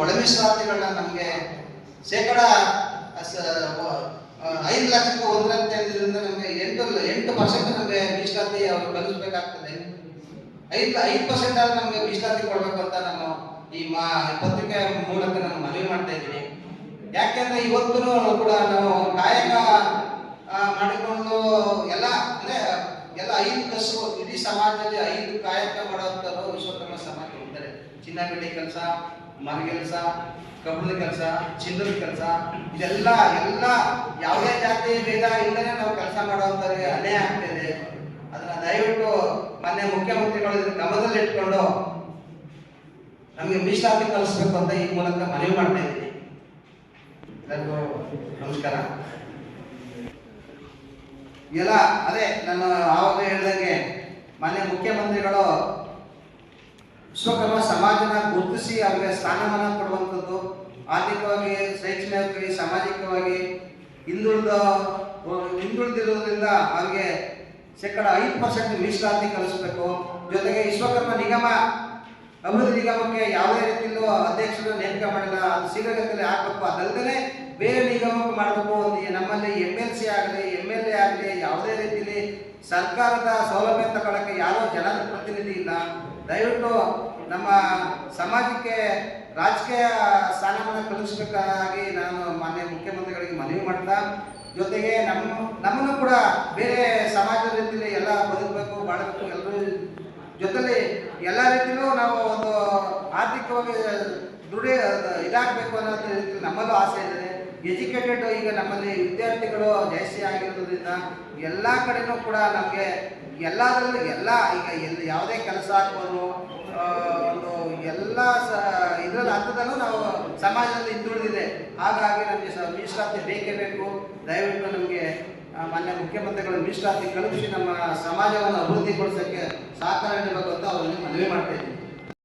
ಒಳ ಮೀಸಲಾತಿಗಳನ್ನ ನಮಗೆ ಶೇಕಡ ಐದು ಲಕ್ಷಕ್ಕೆ ಒಂದರಂತೆ ಅಂದ್ರಿಂದ ನಮಗೆ ಎಂಟು ಎಂಟು ಪರ್ಸೆಂಟ್ ನಮಗೆ ಮೀಸಲಾತಿ ಅವರು ಕಲಿಸ್ಬೇಕಾಗ್ತದೆ ಐದು ಐದು ಪರ್ಸೆಂಟ್ ಆದ್ರೆ ನಮಗೆ ಮೀಸಲಾತಿ ಕೊಡಬೇಕು ಅಂತ ನಾನು ಈ ಮಾ, ಪತ್ರಿಕೆ ಮೂಲಕ ನಾನು ಮನವಿ ಮಾಡ್ತಾ ಇದ್ದೀನಿ. ಯಾಕೆಂದ್ರೆ ಇವತ್ತು ಕೂಡ ನಾವು ಕಾಯಕ ಮಾಡಿಕೊಂಡು ಎಲ್ಲ, ಅಂದ್ರೆ ಎಲ್ಲ ಐದು ಕಸು ಇಡೀ ಸಮಾಜದಲ್ಲಿ ಐದು ಕಾಯಕ ಮಾಡುವಂಥವ್ರು ವಿಶ್ವಕರ್ಮ ಸಮಾಜ ಇದ್ದಾರೆ ಚಿನ್ನ, ಬೆಳ್ಳಿ, ಕೆಲಸ ಮರ ಕೆಲಸ, ಕಬ್ಬಣದ ಕೆಲಸ, ಚಿನ್ನದ ಕೆಲಸ, ಇದೆಲ್ಲ, ಎಲ್ಲ ಯಾವುದೇ ಜಾತಿ, ಭೇದ, ಇಲ್ಲದೆ ನಾವು ಕೆಲಸ ಮಾಡುವಂಥವ್ರಿಗೆ ಅನ್ಯಾಯ ಆಗ್ತಿದೆ ಅದನ್ನ ದಯವಿಟ್ಟು ಮೊನ್ನೆ ಮುಖ್ಯಮಂತ್ರಿಗಳು ಇದನ್ನ ಗಮನದಲ್ಲಿ ಇಟ್ಕೊಂಡು ನಮಗೆ ಮೀಸಲಾತಿ ಕಲಿಸ್ಬೇಕು ಅಂತ ಈ ಮೂಲಕ ಮನವಿ ಮಾಡ್ತಾ ಇದ್ದೀನಿ. ನಮಸ್ಕಾರ. ಎಲ್ಲ, ಅದೇ, ನಾನು ಆವಾಗ ಹೇಳಿದಂಗೆ ಮಾನ್ಯ ಮುಖ್ಯಮಂತ್ರಿಗಳು ವಿಶ್ವಕರ್ಮ ಸಮಾಜನ ಗುರುತಿಸಿ ಅವರಿಗೆ ಸ್ಥಾನಮಾನ ಕೊಡುವಂಥದ್ದು, ಆರ್ಥಿಕವಾಗಿ ಶೈಕ್ಷಣಿಕವಾಗಿ ಸಾಮಾಜಿಕವಾಗಿ ಹಿಂದುಳಿದ, ಹಿಂದುಳಿದಿರೋದ್ರಿಂದ ಅವ್ರಿಗೆ ಶೇಕಡ ಐದು ಪರ್ಸೆಂಟ್ ಮೀಸಲಾತಿ ಕಲಿಸಬೇಕು ಜೊತೆಗೆ ವಿಶ್ವಕರ್ಮ ನಿಗಮ ಅಭಿವೃದ್ಧಿ ನಿಗಮಕ್ಕೆ ಯಾವುದೇ ರೀತಿಯಲ್ಲೂ ಅಧ್ಯಕ್ಷರು ನೇಮಕ ಮಾಡಿಲ್ಲ. ಅದು ಶೀಘ್ರಗತಿಯಲ್ಲಿ ಆಗಬೇಕು ಅದಲ್ಲದೆ ಬೇರೆ ನಿಗಮಕ್ಕೆ ಮಾಡಬೇಕು. ಒಂದು ನಮ್ಮಲ್ಲಿ ಎಂ ಎಲ್ ಸಿ ಆಗಲಿ ಎಂ ಎಲ್ ಎ ಆಗಲಿ, ಯಾವುದೇ ರೀತಿಯಲ್ಲಿ ಸರ್ಕಾರದ ಸೌಲಭ್ಯ ತಗೊಳ್ಳೋಕ್ಕೆ ಯಾರೋ ಜನರ ಪ್ರತಿನಿಧಿ ಇಲ್ಲ. ದಯವಿಟ್ಟು ನಮ್ಮ ಸಮಾಜಕ್ಕೆ ರಾಜಕೀಯ ಸ್ಥಾನಮಾನ ಕಲಿಸಬೇಕಾಗಿ ನಾನು ಮಾನ್ಯ ಮುಖ್ಯಮಂತ್ರಿಗಳಿಗೆ ಮನವಿ ಮಾಡ್ತಾ, ಜೊತೆಗೆ ನಮ್ಮ, ನಮ್ಮನ್ನು ಕೂಡ ಬೇರೆ ಸಮಾಜದ ರೀತಿಯಲ್ಲಿ ಎಲ್ಲ ಬದುಕಬೇಕು, ಬಾಳಬೇಕು, ಎಲ್ಲರೂ ಜೊತೆಲಿ ಎಲ್ಲ ರೀತಿಯಲ್ಲೂ ನಾವು ಒಂದು ಆರ್ಥಿಕವಾಗಿ ದೃಢ, ಇದಾಗಬೇಕು ಅನ್ನೋ ನಮ್ಮದು ಆಸೆ ಇದೆ. ಎಜುಕೇಟೆಡ್ ಈಗ ನಮ್ಮಲ್ಲಿ ವಿದ್ಯಾರ್ಥಿಗಳು ಜಾಸ್ತಿ ಆಗಿರೋದ್ರಿಂದ ಎಲ್ಲ ಕಡೆನೂ ಕೂಡ ನಮಗೆ ಎಲ್ಲದರಲ್ಲೂ ಎಲ್ಲ, ಈಗ ಎಲ್ಲಿ ಯಾವುದೇ ಕೆಲಸ ಆಗ್ಬೋದು ಒಂದು ಎಲ್ಲ ಸ, ಇದರಲ್ಲಿ ಅರ್ಥದಲ್ಲೂ ನಾವು ಸಮಾಜದಲ್ಲಿ ಹಿಂದುಳಿದಿದೆ. ಹಾಗಾಗಿ ನಮಗೆ ಸ ಮೀಸಲಾತಿ ಬೇಕೇ ಬೇಕು. ದಯವಿಟ್ಟು ನಮಗೆ ಮಾನ್ಯ ಮುಖ್ಯಮಂತ್ರಿಗಳು ಮೀಸಲಾತಿ ಕಳುಹಿಸಿ ನಮ್ಮ ಸಮಾಜವನ್ನು ಅಭಿವೃದ್ಧಿಗೊಳಿಸೋಕ್ಕೆ ಸಹಕಾರ ನೀಡಬೇಕು ಅಂತ ಅವರಲ್ಲಿ ಮನವಿ ಮಾಡ್ತಾ